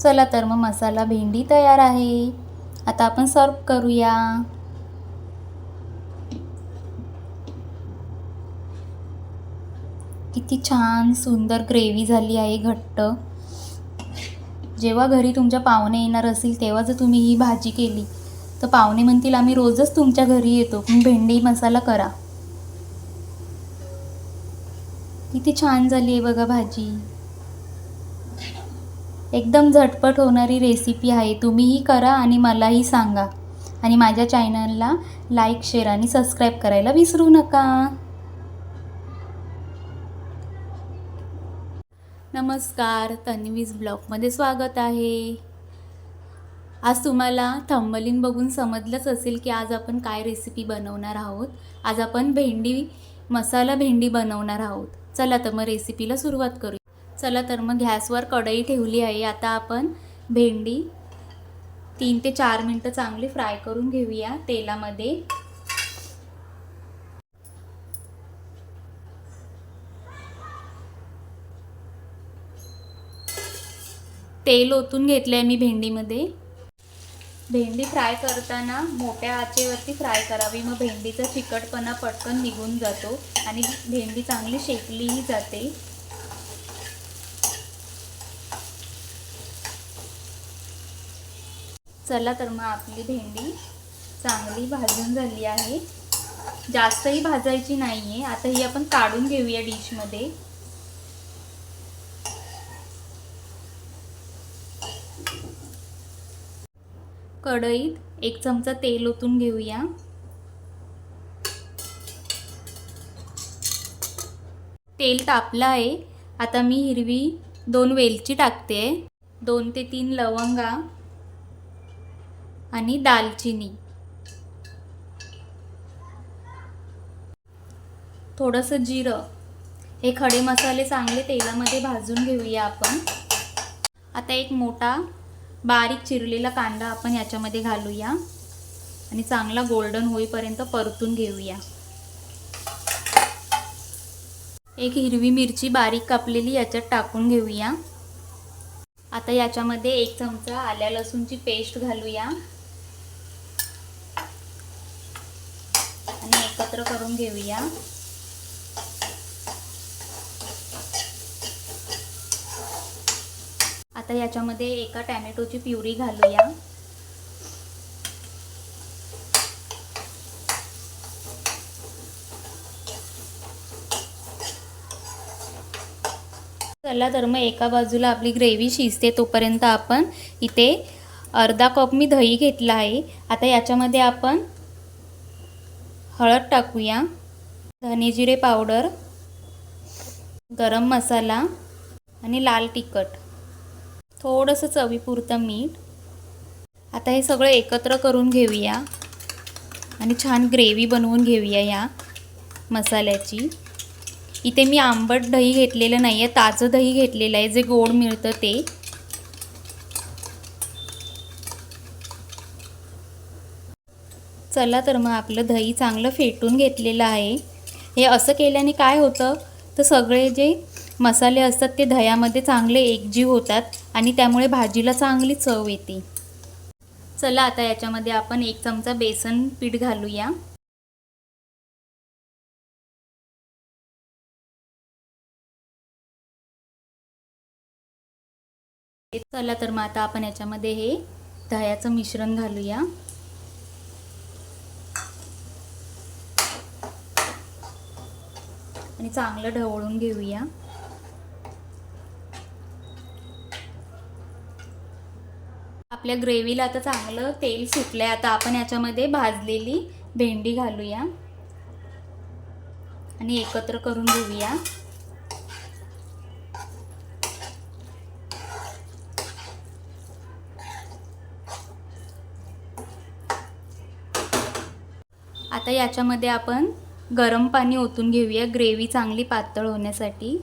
चला तर मग मसाला भेंडी तयार आहे. आता आपण सर्व करूया. किती छान सुंदर ग्रेव्ही झाली आहे घट्ट. जेव्हा घरी तुमच्या पाहुणे येणार असतील तेव्हा जर तुम्ही ही भाजी केली तर पाहुणे म्हणतील आम्ही रोजच तुमच्या घरी येतो पण भेंडी मसाला करा. किती छान झाली आहे बघा भाजी. एकदम झटपट होणारी रेसिपी आहे. तुम्हीही करा आणि मलाही सांगा. आणि माझ्या चॅनलला लाईक शेअर आणि सबस्क्राईब करायला विसरू नका. नमस्कार. तन्वीज ब्लॉगमध्ये स्वागत आहे. आज तुम्हाला थंबलीन बघून समजलंच असेल की आज आपण काय रेसिपी बनवणार आहोत. आज आपण भेंडी मसाला भेंडी बनवणार आहोत. चला तर मग रेसिपीला सुरुवात करू चला तर मग गॅसवर कढई ठेवली आहे. आता आपण भेंडी तीन ते चार मिनटं चांगली फ्राय करून घेऊया तेलामध्ये. तेल ओतून घेतलं आहे मी भेंडीमध्ये. भेंडी फ्राय करताना मोठ्या आचेवरती फ्राय करावी. मग भेंडीचा चिकटपणा पटकन निघून जातो आणि भेंडी चांगली शेकलीही जाते. चला तर मग आपली भेंडी चांगली भाजून झाली आहे. जास्तही भाजायची नाही आहे आता ही आपण काढून घेऊया डिशमध्ये. कढईत एक चमचा तेल ओतून घेऊया. तेल तापलं आहे. आता मी हिरवी दोन वेलची टाकते. दोन ते तीन लवंगा आणि दालचिनी. थोडंसं जिरं. हे खडे मसाले चांगले तेलामध्ये भाजून घेऊया आपण. आता एक मोठा बारीक चिरलेला कांदा आपण याच्यामध्ये घालूया. आणि चांगला गोल्डन होईपर्यंत परतून घेऊया. एक हिरवी मिरची बारीक कापलेली याच्यात टाकून घेऊया. आता याच्यामध्ये एक चमचा आल्या लसूणची पेस्ट घालूया आणि एकत्र करून घेऊया. आता याच्यामध्ये एका टॅमॅटोची प्युरी घालूया. चला तर मग एका बाजूला आपली ग्रेव्ही शिजते तोपर्यंत आपण इथे अर्धा कप मी दही घेतला आहे. आता याच्यामध्ये आपण हळद टाकूया. धने जिरे पावडर गरम मसाला आणि लाल तिखट. थोडंसं चवीपुरतं मीठ. आता हे सगळं एकत्र करून घेऊया. आणि छान ग्रेव्ही बनवून घेऊया या मसाल्याची. इथे मी आंबट दही घेतलेलं नाही आहे ताजं दही घेतलेलं आहे जे गोड मिळतं ते. चला तर मग आपलं दही चांगलं फेटून घेतलेलं आहे. हे असं केल्याने काय होतं? तर सगळे जे मसाले असतात ते दह्यामध्ये चांगले एकजीव होतात आणि त्यामुळे भाजीला चांगली चव येते. चला आता याच्यामध्ये आपण एक चमचा बेसन पीठ घालूया. चला तर मग आता आपण याच्यामध्ये हे दह्याचं मिश्रण घालूया. आणि चांगलं ढवळून घेऊया. आपल्या ग्रेव्हीला आता चांगलं तेल सुटलं आहे आता आपण याच्यामध्ये भाजलेली भेंडी घालूया. आणि एकत्र करून घेऊया. आता याच्यामध्ये आपण गरम पाणी ओतून घेऊया. ग्रेव्ही चांगली पातळ होण्यासाठी.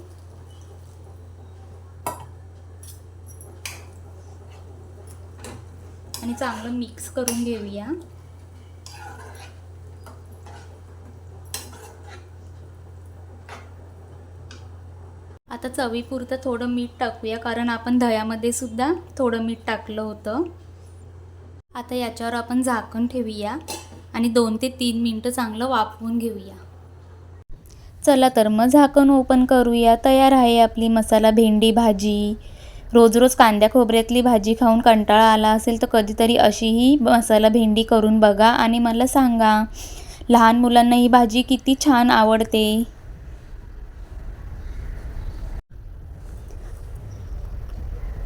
आणि चांगलं मिक्स करून घेऊया. आता चवीपुरतं थोडं मीठ टाकूया कारण आपण दह्यामध्ये सुद्धा थोडं मीठ टाकलं होतं. आता याच्यावर आपण झाकण ठेवूया. आणि दोन ते तीन मिनटं चांगलं वाफवून घेऊया. चला तर मग झाकण ओपन करूया. तयार आहे आपली मसाला भेंडी भाजी. रोज रोज कांद्या खोबऱ्यातली भाजी खाऊन कंटाळा आला असेल तर कधीतरी अशीही मसाला भेंडी करून बघा आणि मला सांगा लहान मुलांना ही भाजी किती छान आवडते.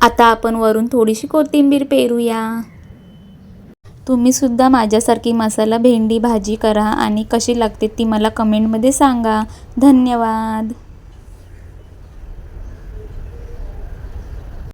आता आपण वरून थोडीशी कोथिंबीर पेरूया. तुम्ही सुद्धा माझ्यासारखी मसाला भेंडी भाजी करा आणि कशी लागते ती मला कमेंटमध्ये सांगा. धन्यवाद.